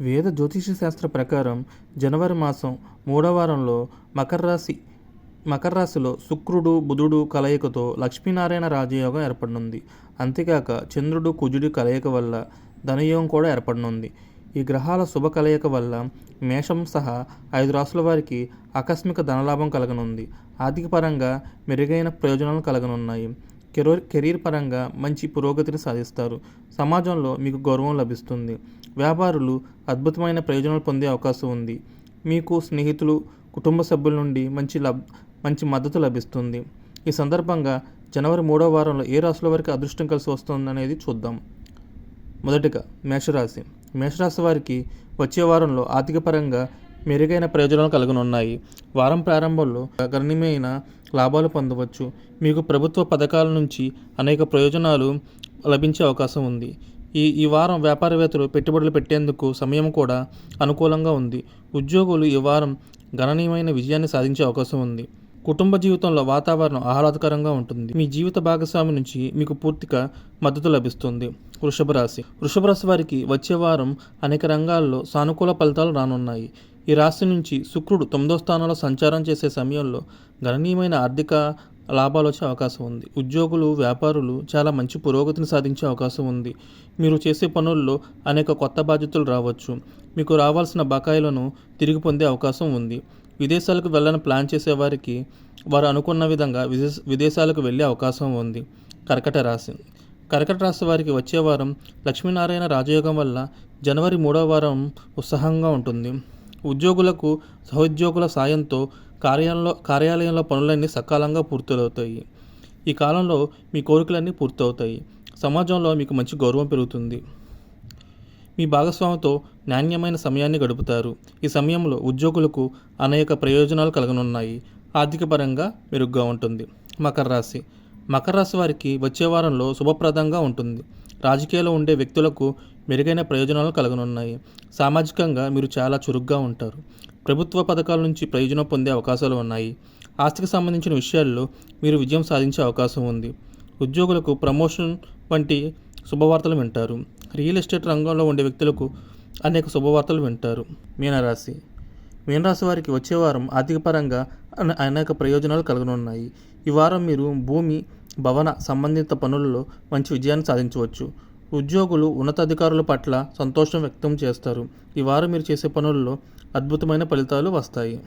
వేద జ్యోతిష శాస్త్ర ప్రకారం జనవరి మాసం మూడవ వారంలో మకర రాశి మకర రాశిలో శుక్రుడు బుధుడు కలయికతో లక్ష్మీనారాయణ రాజయోగం ఏర్పడనుంది. అంతేకాక చంద్రుడు కుజుడి కలయిక వల్ల ధనయోగం కూడా ఏర్పడనుంది. ఈ గ్రహాల శుభ కలయిక వల్ల మేషం సహా ఐదు రాసుల వారికి ఆకస్మిక ధనలాభం కలగనుంది. ఆర్థికపరంగా మెరుగైన ప్రయోజనాలు కలగనున్నాయి. కెరీర్ పరంగా మంచి పురోగతిని సాధిస్తారు. సమాజంలో మీకు గౌరవం లభిస్తుంది. వ్యాపారులు అద్భుతమైన ప్రయోజనాలు పొందే అవకాశం ఉంది. మీకు స్నేహితులు కుటుంబ సభ్యుల నుండి మంచి లబ్ మంచి మద్దతు లభిస్తుంది. ఈ సందర్భంగా జనవరి మూడవ వారంలో ఏ రాశుల వారికి అదృష్టం కలిసి వస్తుంది అనేది చూద్దాం. మొదటిగా మేషరాశి. మేషరాశి వారికి వచ్చే వారంలో ఆర్థిక పరంగా మెరుగైన ప్రయోజనాలు కలగనున్నాయి. వారం ప్రారంభంలో గణనీయమైన లాభాలు పొందవచ్చు. మీకు ప్రభుత్వ పథకాల నుంచి అనేక ప్రయోజనాలు లభించే అవకాశం ఉంది. ఈ ఈ వారం వ్యాపారవేత్తలు పెట్టుబడులు పెట్టేందుకు సమయం కూడా అనుకూలంగా ఉంది. ఉద్యోగులు ఈ వారం గణనీయమైన విజయాన్ని సాధించే అవకాశం ఉంది. కుటుంబ జీవితంలో వాతావరణం ఆహ్లాదకరంగా ఉంటుంది. మీ జీవిత భాగస్వామి నుంచి మీకు పూర్తిగా మద్దతు లభిస్తుంది. వృషభ రాశి వృషభ రాశి వారికి వచ్చే వారం అనేక రంగాల్లో సానుకూల ఫలితాలు రానున్నాయి. ఈ రాశి నుంచి శుక్రుడు తొమ్మిదో స్థానంలో సంచారం చేసే సమయంలో గణనీయమైన ఆర్థిక లాభాలు వచ్చే అవకాశం ఉంది. ఉద్యోగులు వ్యాపారులు చాలా మంచి పురోగతిని సాధించే అవకాశం ఉంది. మీరు చేసే పనుల్లో అనేక కొత్త బాధ్యతలు రావచ్చు. మీకు రావాల్సిన బకాయిలను తిరిగి పొందే అవకాశం ఉంది. విదేశాలకు వెళ్ళని ప్లాన్ చేసేవారికి వారు అనుకున్న విధంగా విదేశ విదేశాలకు వెళ్ళే అవకాశం ఉంది. కర్కట రాశి. కర్కట రాశి వారికి వచ్చే వారం లక్ష్మీనారాయణ రాజయోగం వల్ల జనవరి మూడవ వారం ఉత్సాహంగా ఉంటుంది. ఉద్యోగులకు సహోద్యోగుల సాయంతో కార్యాలయంలో కార్యాలయంలో పనులన్నీ సకాలంగా పూర్తవుతాయి ఈ కాలంలో మీ కోరికలన్నీ పూర్తవుతాయి. సమాజంలో మీకు మంచి గౌరవం పెరుగుతుంది. మీ భాగస్వామితో నాణ్యమైన సమయాన్ని గడుపుతారు. ఈ సమయంలో ఉద్యోగులకు అనేక ప్రయోజనాలు కలగనున్నాయి. ఆర్థికపరంగా మెరుగ్గా ఉంటుంది. మకర రాశి. మకర రాశి వారికి వచ్చే వారంలో శుభప్రదంగా ఉంటుంది. రాజకీయాల్లో ఉండే వ్యక్తులకు మెరుగైన ప్రయోజనాలు కలగనున్నాయి. సామాజికంగా మీరు చాలా చురుగ్గా ఉంటారు. ప్రభుత్వ పథకాల నుంచి ప్రయోజనం పొందే అవకాశాలు ఉన్నాయి. ఆస్తికి సంబంధించిన విషయాల్లో మీరు విజయం సాధించే అవకాశం ఉంది. ఉద్యోగులకు ప్రమోషన్ వంటి శుభవార్తలు వింటారు. రియల్ ఎస్టేట్ రంగంలో ఉండే వ్యక్తులకు అనేక శుభవార్తలు వింటారు. మీనరాశి. మీనరాశి వారికి వచ్చే వారం ఆర్థికపరంగా అనే- అనేక ప్రయోజనాలు కలగనున్నాయి. ఈ వారం మీరు భూమి భవన సంబంధిత పనులలో మంచి విజయాన్ని సాధించవచ్చు. ఉద్యోగులు ఉన్నతాధికారుల పట్ల సంతోషం వ్యక్తం చేస్తారు. ఈ వారం మీరు చేసే పనుల్లో అద్భుతమైన ఫలితాలు వస్తాయి.